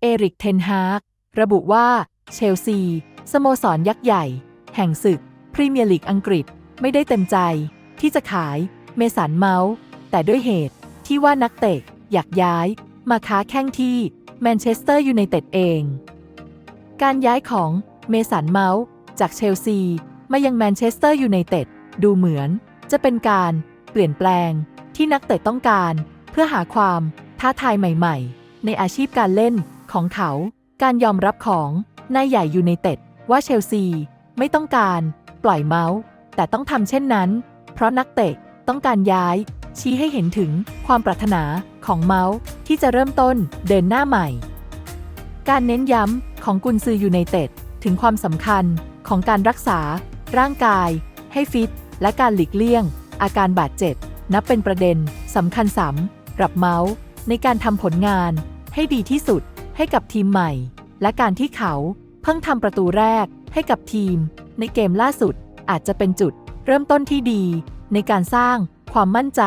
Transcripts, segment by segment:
เอริกเทนฮากระบุว่าเชลซี สโมสรยักษ์ใหญ่ แห่งศึก พรีเมียร์ลีกอังกฤษไม่ได้เต็มใจ ที่จะขายเมสันเมาส์แต่ด้วยเหตุที่ว่านักเตะอยากย้าย มาค้าแข้งที่แมนเชสเตอร์ยูไนเต็ดเอง การย้ายของเมสันเมาส์จากเชลซีมายังแมนเชสเตอร์ยูไนเต็ดดูเหมือนจะเป็นการเปลี่ยนแปลงที่นักเตะต้องการ เพื่อหาความท้าทายใหม่ ๆ ในอาชีพการเล่น ของเขา การยอมรับของนายใหญ่ยูไนเต็ดว่าเชลซี ไม่ต้องการปล่อยเมาส์ แต่ต้องทำเช่นนั้น เพราะนักเตะต้องการย้าย ชี้ให้เห็นถึงความปรารถนาของเมาส์ที่จะเริ่มต้นเดินหน้าใหม่ การเน้นย้ำของกุนซือยูไนเต็ดถึงความสำคัญของการรักษา ร่างกาย ให้ฟิต และการหลีกเลี่ยง อาการบาดเจ็บ นับเป็นประเด็นสำคัญสำหรับเมาส์ในการทำผลงานให้ดีที่สุด ให้กับทีมใหม่ และการที่เขาเพิ่งทำประตูแรกให้กับทีม ในเกมล่าสุดอาจจะเป็นจุด เริ่มต้นที่ดี ในการสร้างความมั่นใจ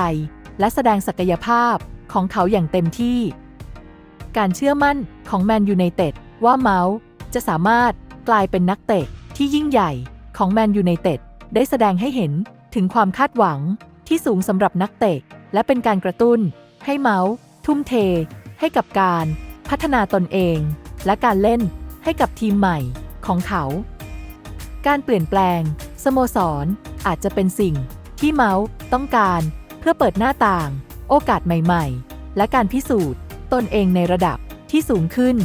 และแสดงศักยภาพของเขาอย่างเต็มที่ การเชื่อมั่นของแมนยูไนเต็ดว่าเมาส์จะสามารถกลายเป็นนักเตะที่ยิ่งใหญ่ของแมนยูไนเต็ดได้แสดงให้เห็นถึงความคาดหวังที่สูงสำหรับนักเตะ และเป็นการกระตุ้น ให้เมาส์ทุ่มเท ให้กับการ พัฒนาตนเอง และการเล่นให้กับทีมใหม่ของเขา การเปลี่ยนแปลง สโมสร อาจจะเป็นสิ่งที่เมาส์ต้องการเพื่อเปิดหน้าต่าง โอกาสใหม่ ๆ และการพิสูจน์ ตนเองในระดับที่สูงขึ้น